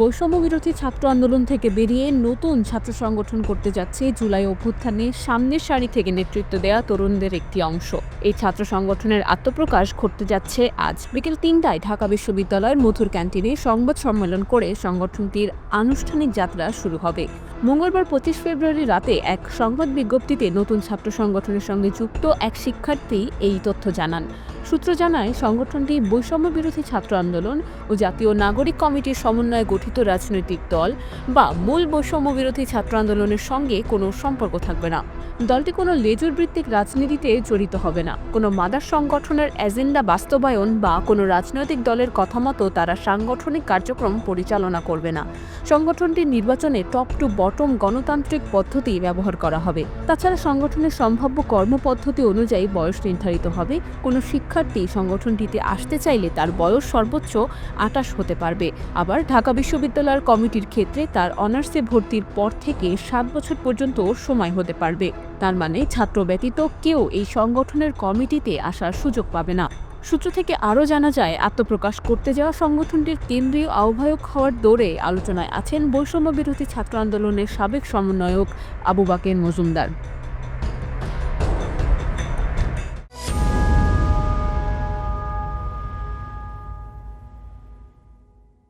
বৈষম্য বিরোধী ছাত্র আন্দোলন থেকে বেরিয়ে নতুন ছাত্র সংগঠন করতে যাচ্ছে জুলাই অভ্যুত্থানে সামনের সারি থেকে নেতৃত্ব দেওয়া তরুণদের একটি অংশ। এই ছাত্র সংগঠনের আত্মপ্রকাশ ঘটতে যাচ্ছে আজ। বিকেল তিনটায় ঢাকা বিশ্ববিদ্যালয়ের মধুর ক্যান্টিনে সংবাদ সম্মেলন করে সংগঠনটির আনুষ্ঠানিক যাত্রা শুরু হবে। মঙ্গলবার পঁচিশ ফেব্রুয়ারি রাতে এক সংবাদ বিজ্ঞপ্তিতে নতুন ছাত্র সংগঠনের সঙ্গে যুক্ত এক শিক্ষার্থী এই তথ্য জানান। সূত্র জানায়, সংগঠনটি বৈষম্য বিরোধী ছাত্র আন্দোলন ও জাতীয় নাগরিক কমিটির সমন্বয়ে গঠিত রাজনৈতিক দল বা মূল বৈষম্য বিরোধী ছাত্র আন্দোলনের সঙ্গে কোনো সম্পর্ক থাকবে না। দলটি কোনো লেজুর ভিত্তিক রাজনীতিতে জড়িত হবে না। কোনো মাদার সংগঠনের এজেন্ডা বাস্তবায়ন বা কোনো রাজনৈতিক দলের কথা মতো তারা সাংগঠনিক কার্যক্রম পরিচালনা করবে না। সংগঠনটির নির্বাচনে টপ টু বটম গণতান্ত্রিক পদ্ধতি ব্যবহার করা হবে। তাছাড়া সংগঠনের সম্ভাব্য কর্মপদ্ধতি অনুযায়ী বয়স নির্ধারিত হবে। কোনো শিক্ষার্থী সংগঠনটিতে আসতে চাইলে তার বয়স সর্বোচ্চ আটাশ হতে পারবে। আবার ঢাকা বিশ্ববিদ্যালয়ের কমিটির ক্ষেত্রে তার অনার্সে ভর্তির পর থেকে সাত বছর পর্যন্ত সময় হতে পারবে। তার মানে ছাত্র ব্যতীত কেউ এই সংগঠনের কমিটিতে আসার সুযোগ পাবে না। সূত্র থেকে আরও জানা যায়, আত্মপ্রকাশ করতে যাওয়া সংগঠনটির কেন্দ্রীয় আহ্বায়ক হওয়ার দৌড়ে আলোচনায় আছেন বৈষম্য বিরোধী ছাত্র আন্দোলনের সাবেক সমন্বয়ক আবু বাকের মজুমদার।